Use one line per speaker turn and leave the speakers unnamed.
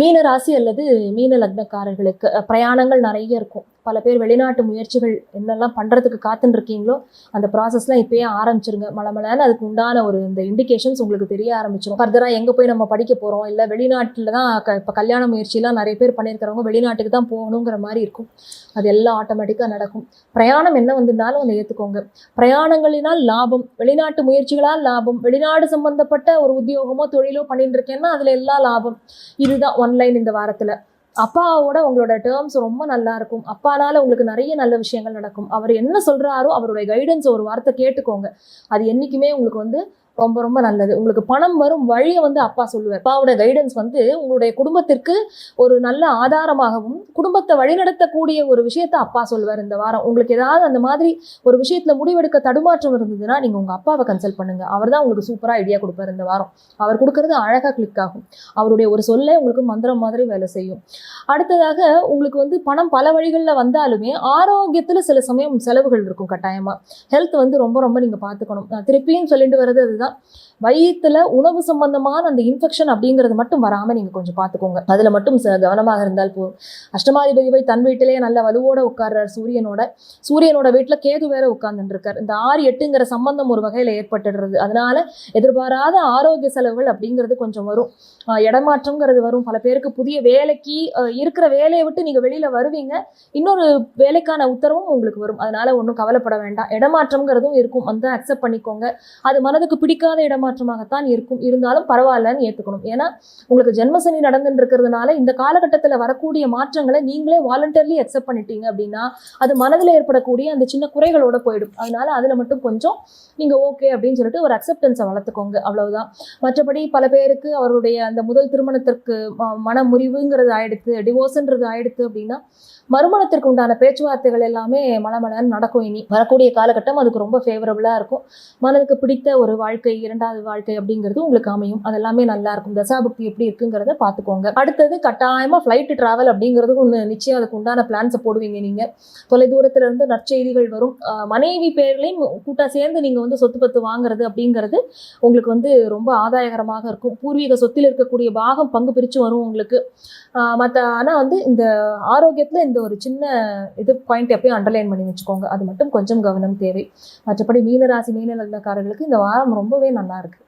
மீன ராசி அல்லது மீன லக்னக்காரர்களுக்கு பிரயாணங்கள் நிறைய இருக்கும். பல பேர் வெளிநாட்டு முயற்சிகள் என்னெல்லாம் பண்ணுறதுக்கு காத்துன்னு இருக்கீங்களோ அந்த ப்ராசஸ்லாம் இப்பயே ஆரம்பிச்சிருங்க. மலமலன்னு அதுக்கு உண்டான ஒரு இந்த இண்டிகேஷன்ஸ் உங்களுக்கு தெரிய ஆரம்பிச்சிடும் ஃபர்தராக எங்கே போய் நம்ம படிக்க போகிறோம் இல்லை வெளிநாட்டில் தான் க இப்போ கல்யாண முயற்சிலாம் நிறைய பேர் பண்ணியிருக்கிறவங்க வெளிநாட்டுக்கு தான் போகணுங்கிற மாதிரி இருக்கும். அது எல்லாம் ஆட்டோமேட்டிக்காக நடக்கும். பிரயாணம் என்ன வந்திருந்தாலும் அதை ஏற்றுக்கோங்க பிரயாணங்களினால் லாபம் வெளிநாட்டு முயற்சிகளால் லாபம் வெளிநாடு சம்பந்தப்பட்ட ஒரு உத்தியோகமோ தொழிலோ பண்ணிட்டு இருக்கேன்னா அதில் எல்லா லாபம். இதுதான் ஒன்லைன் இந்த வாரத்தில். அப்பாவோட உங்களோட டேர்ம்ஸ் ரொம்ப நல்லா இருக்கும். அப்பானால உங்களுக்கு நிறைய நல்ல விஷயங்கள் நடக்கும். அவர் என்ன சொல்றாரோ அவருடைய கைடன்ஸ் ஒரு வார்த்தை கேட்டுக்கோங்க. அது என்னைக்குமே உங்களுக்கு வந்து ரொம்ப ரொம்ப நல்லது. உங்களுக்கு பணம் வரும் வழியை வந்து அப்பா சொல்லுவார். அப்பாவோட கைடன்ஸ் வந்து உங்களுடைய குடும்பத்திற்கு ஒரு நல்ல ஆதாரமாகவும் குடும்பத்தை வழிநடத்தக்கூடிய ஒரு விஷயத்த அப்பா சொல்லுவார் இந்த வாரம். உங்களுக்கு ஏதாவது அந்த மாதிரி ஒரு விஷயத்துல முடிவெடுக்க தடுமாற்றம் இருந்ததுன்னா நீங்க உங்க அப்பாவை கன்சல்ட் பண்ணுங்க. அவர் தான் உங்களுக்கு சூப்பரா ஐடியா கொடுப்பாரு இந்த வாரம். அவர் கொடுக்கறது அழகா கிளிக் ஆகும். அவருடைய ஒரு சொல்லை உங்களுக்கு மந்திரம் மாதிரி வேலை செய்யும். அடுத்ததாக உங்களுக்கு வந்து பணம் பல வழிகளில் வந்தாலுமே ஆரோக்கியத்தில் சில சமயம் செலவுகள் இருக்கும் கட்டாயமாக ஹெல்த் வந்து ரொம்ப ரொம்ப நீங்கள் பார்த்துக்கணும். நான் திருப்பியும் சொல்லிட்டு வர்றது அதுதான். வயிற்றுல உணவு சம்பந்தமான அந்த இன்ஃபெக்ஷன் அப்படிங்கிறது மட்டும் வராமல் நீங்கள் கொஞ்சம் பார்த்துக்கோங்க அதில் மட்டும் கவனமாக இருந்தால் போதும். அஷ்டமாதிபதி போய் தன் வீட்டிலேயே நல்ல வலுவோட உட்கார்றார் சூரியனோட. சூரியனோட வீட்டில் கேது வேற உட்கார்ந்துருக்கார். இந்த ஆறு எட்டுங்கிற சம்பந்தம் ஒரு வகையில் ஏற்பட்டுடுறது. அதனால எதிர்பாராத ஆரோக்கிய செலவுகள் அப்படிங்கிறது கொஞ்சம் வரும். இடமாற்றம்ங்கிறது வரும். பல பேருக்கு புதிய வேலைக்கு இருக்கிற வேலையை விட்டு நீங்கள் வெளியில் வருவீங்க. இன்னொரு வேலைக்கான உத்தரவும் உங்களுக்கு வரும். அதனால ஒன்றும் கவலைப்பட வேண்டாம். இடமாற்றம்ங்கிறதும் இருக்கும். வந்து அக்செப்ட் பண்ணிக்கோங்க. அது மனதுக்கு பிடிக்காத இடமாற்றமாகத்தான் இருக்கும். இருந்தாலும் பரவாயில்லன்னு ஏற்றுக்கணும் ஏன்னா உங்களுக்கு ஜென்மசனி நடந்துட்டு இருக்கிறதுனால இந்த காலகட்டத்தில் வரக்கூடிய மாற்றங்களை நீங்களே வாலண்டர்லி அக்செப்ட் பண்ணிட்டீங்க அப்படின்னா அது மனதில் ஏற்படக்கூடிய அந்த சின்ன குறைகளோட போயிடும். அதனால அதில் மட்டும் கொஞ்சம் நீங்கள் ஓகே அப்படின்னு சொல்லிட்டு ஒரு அக்செப்டன்ஸை வளர்த்துக்கோங்க. அவ்வளவுதான். மற்றபடி பல பேருக்கு அவருடைய அந்த முதல் திருமணத்திற்கு மன முறிவுங்கிறது ஆயிடுத்து டிவோர்ஸ்ன்றது ஆயிடுத்து அப்படின்னா மறுமணத்திற்கு உண்டான பேச்சுவார்த்தைகள் எல்லாமே மலமலன்னு நடக்கும் இனி. வரக்கூடிய காலகட்டம் அதுக்கு ரொம்ப ஃபேவரபுளாக இருக்கும். மனதுக்கு பிடித்த ஒரு வாழ்க்கை இரண்டாவது வாழ்க்கை அப்படிங்கிறது உங்களுக்கு அமையும். அதெல்லாமே நல்லா இருக்கும். தசாபக்தி எப்படி இருக்குங்கிறத பார்த்துக்கோங்க. அடுத்தது கட்டாயமாக ஃப்ளைட்டு ட்ராவல் அப்படிங்கிறது ஒன்று நிச்சயம் அதுக்கு உண்டான பிளான்ஸை போடுவீங்க நீங்கள் தொலைதூரத்துல இருந்து நற்செய்திகள் வரும். மனைவி பேர்லையும் கூட்டா சேர்ந்து நீங்கள் வந்து சொத்து பத்து வாங்குறது அப்படிங்கிறது உங்களுக்கு வந்து ரொம்ப ஆதாயகரமாக இருக்கும். பூர்வீக சொத்தில் இருக்கக்கூடிய பாகம் பங்கு பிரித்து வரும் உங்களுக்கு. மற்ற ஆனால் வந்து இந்த ஆரோக்கியத்தில் இந்த ஒரு சின்ன இது பாயிண்ட் எப்பயும் அண்டர்லைன் பண்ணி வச்சுக்கோங்க. அது மட்டும் கொஞ்சம் கவனம் தேவை. மற்றபடி மீனராசி மீனலக்காரர்களுக்கு இந்த வாரம் ரொம்ப ரொம்பவே நல்லா இருக்கு.